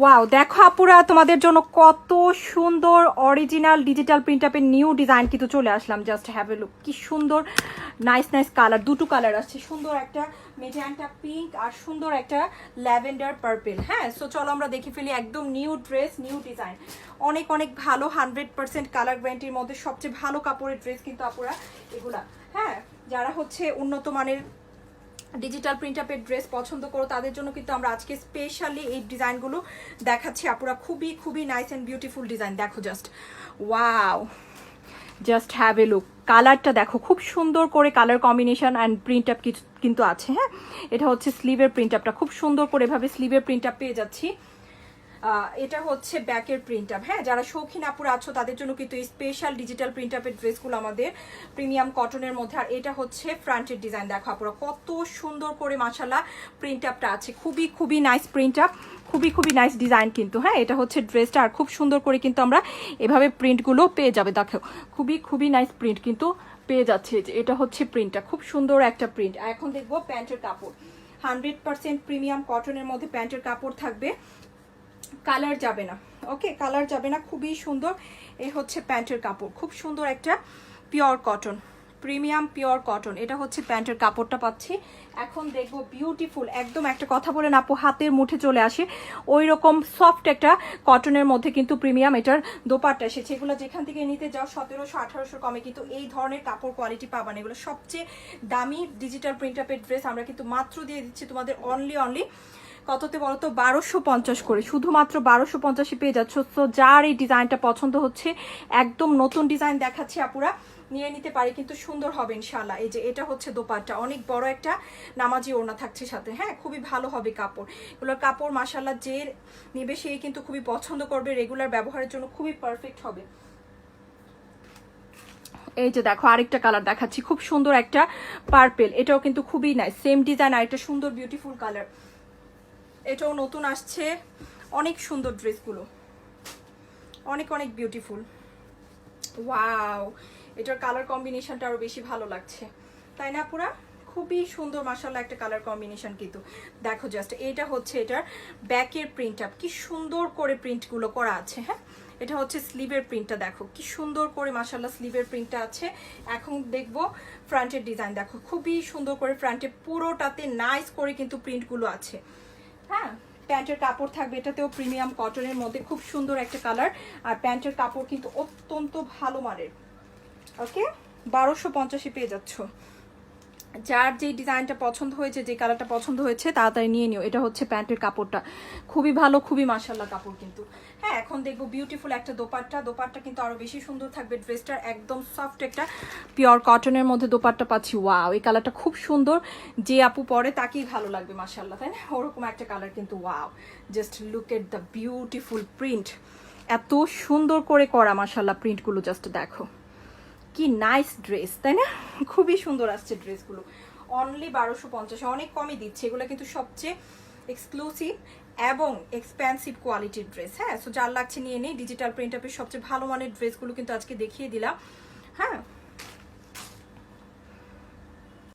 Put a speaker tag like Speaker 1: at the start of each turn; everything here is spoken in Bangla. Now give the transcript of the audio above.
Speaker 1: ওয়াও দেখো আপুরা, তোমাদের জন্য কত সুন্দর অরিজিনাল ডিজিটাল প্রিন্ট আপের নিউ ডিজাইন কিন্তু চলে আসলাম। জাস্ট হ্যাভ এ লুক কি সুন্দর নাইস নাইস কালার দুটো কালার আসছে। সুন্দর একটা মেজেন্টা পিঙ্ক আর সুন্দর একটা ল্যাভেন্ডার পার্পেল হ্যাঁ সো চলো আমরা দেখে ফেলি একদম নিউ ড্রেস নিউ ডিজাইন অনেক অনেক ভালো হান্ড্রেড পার্সেন্ট কালার গ্যারান্টির মধ্যে সবচেয়ে ভালো কাপড়ের ড্রেস কিন্তু আপুরা এগুলা। হ্যাঁ যারা হচ্ছে উন্নত মানের ডিজিটাল প্রিন্ট আপের ড্রেস পছন্দ করো, তাদের জন্য কিন্তু আমরা আজকে স্পেশালি এই ডিজাইনগুলো দেখাচ্ছি। আপুরা খুবই খুবই নাইস অ্যান্ড বিউটিফুল ডিজাইন দেখো just wow just have a look কালারটা দেখো, খুব সুন্দর করে colour combination and print up কিন্তু আছে হ্যাঁ? এটা হচ্ছে স্লিভের প্রিন্ট আপটা খুব সুন্দর করে এভাবে স্লিভের প্রিন্ট আপ পেয়ে যাচ্ছি। এটা হচ্ছে ব্যাকের প্রিন্ট আপ হ্যাঁ যারা শৌখিন আপুর আছো, তাদের জন্য কিন্তু স্পেশাল ডিজিটাল প্রিন্ট আপের ড্রেসগুলো আমাদের প্রিমিয়াম কটনের মধ্যে। আর এটা হচ্ছে ফ্রন্টের ডিজাইন দেখো আপুরা, কত সুন্দর করে মাসাল্লাহ প্রিন্ট আপটা আছে। খুবই খুবই নাইস প্রিন্ট আপ খুবই খুবই নাইস ডিজাইন কিন্তু। হ্যাঁ এটা হচ্ছে ড্রেসটা আর খুব সুন্দর করে কিন্তু আমরা এভাবে প্রিন্টগুলো পেয়ে যাবে। দেখো, খুবই খুবই নাইস প্রিন্ট কিন্তু পেয়ে যাচ্ছে। এটা হচ্ছে প্রিন্টটা খুব সুন্দর একটা প্রিন্ট এখন দেখব প্যান্টের কাপড়। হান্ড্রেড পার্সেন্ট প্রিমিয়াম কটনের মধ্যে প্যান্টের কাপড় থাকবে। কালার যাবে না। ওকে কালার যাবে না, খুবই সুন্দর। এ হচ্ছে প্যান্টের কাপড়। খুব সুন্দর একটা pure cotton premium pure cotton এটা হচ্ছে প্যান্টের কাপড়টা পাচ্ছি। এখন দেখব বিউটিফুল একদম একটা কথা বলে আপু, হাতের মুঠে চলে আসে। ওই রকম সফট একটা কটনের মধ্যে কিন্তু প্রিমিয়াম এটার দোপাট্টা এসেছে। এগুলো যেখান থেকে নিতে যাও, সতেরোশো আঠারোশো কমে কিন্তু এই ধরনের কাপড় কোয়ালিটি পাবান এগুলো সবচেয়ে দামি ডিজিটাল প্রিন্ট আপের ড্রেস আমরা কিন্তু মাত্র দিয়ে দিচ্ছি তোমাদের অনলি অনলি কততে বলতো? বারোশো পঞ্চাশ করে। শুধুমাত্র বারোশো পঞ্চাশে পেয়ে যাচ্ছ। তো যার এই ডিজাইনটা পছন্দ হচ্ছে, একদম নতুন ডিজাইন দেখাচ্ছি আপুরা, নিয়ে নিতে পারে, কিন্তু সুন্দর হবে ইনশাল্লাহ এই যে, এটা হচ্ছে দোপাট্টা। অনেক বড় একটা নামাজি ওড়না থাকছে সাথে। হ্যাঁ খুবই ভালো হবে কাপড়। এগুলোর কাপড় মাসাল্লাহ যে নেবে সেই কিন্তু খুবই পছন্দ করবে। রেগুলার ব্যবহারের জন্য খুবই পারফেক্ট হবে। এই যে দেখো, আরেকটা কালার দেখাচ্ছি। খুব সুন্দর একটা পার্পেল এটাও কিন্তু খুবই নাই সেম ডিজাইন আর একটা সুন্দর বিউটিফুল কালার এটাও নতুন আসছে। অনেক সুন্দর ড্রেসগুলো। অনেক অনেক বিউটিফুল ওয়াও এটার কালার কম্বিনেশনটা আরও বেশি ভালো লাগছে। তাই না পুরা খুবই সুন্দর মাসাল্লাহ একটা কালার কম্বিনেশন কিন্তু। দেখো জাস্ট এটা হচ্ছে এটার ব্যাকের প্রিন্ট আপ কি সুন্দর করে প্রিন্টগুলো করা আছে হ্যাঁ? এটা হচ্ছে স্লিভের প্রিন্টটা দেখো। কি সুন্দর করে মাসাল্লাহ স্লিভের প্রিন্টটা আছে। এখন দেখব ফ্রন্টের ডিজাইন দেখো, খুবই সুন্দর করে ফ্রন্টে পুরোটাতে নাইস করে কিন্তু প্রিন্টগুলো আছে। হ্যাঁ প্যান্টের কাপড় থাকবে, এটাতেও প্রিমিয়াম কটনের মধ্যে খুব সুন্দর একটা কালার আর প্যান্টের কাপড় কিন্তু অত্যন্ত ভালো মানের। ওকে বারোশো পঞ্চাশে পেয়ে যাচ্ছ। যার যে ডিজাইনটা পছন্দ হয়েছে, যে কালারটা পছন্দ হয়েছে, তাড়াতাড়ি নিয়ে নিও। এটা হচ্ছে প্যান্টের কাপড়টা। খুবই ভালো, খুবই মাসাল্লাহ কাপড় কিন্তু। হ্যাঁ এখন দেখব বিউটিফুল একটা দোপাট্টা। দোপাট্টা কিন্তু আরও বেশি সুন্দর থাকবে। ড্রেসটার একদম সফট একটা পিওর কটনের মধ্যে দোপাট্টা পাচ্ছি। ওয়াও এই কালারটা খুব সুন্দর। যে আপু পরে, তাকেই ভালো লাগবে মাসাল্লাহ তাই না? ওরকম একটা কালার কিন্তু wow just look at the beautiful print এত সুন্দর করে করা মাসাল্লাহ প্রিন্টগুলো জাস্ট দেখো। কি নাইস ড্রেস তাই না? খুবই সুন্দর আসছে ড্রেসগুলো অনলি বারোশো পঞ্চাশে, অনেক কমই দিচ্ছে। এগুলো কিন্তু সবচেয়ে এক্সক্লুসিভ এবং এক্সপেন্সিভ কোয়ালিটির ড্রেস হ্যাঁ? সো যার লাগছে নিয়ে নেই। ডিজিটাল প্রিন্ট আপের সবচেয়ে ভালো মানের ড্রেসগুলো কিন্তু আজকে দেখিয়ে দিলাম। হ্যাঁ?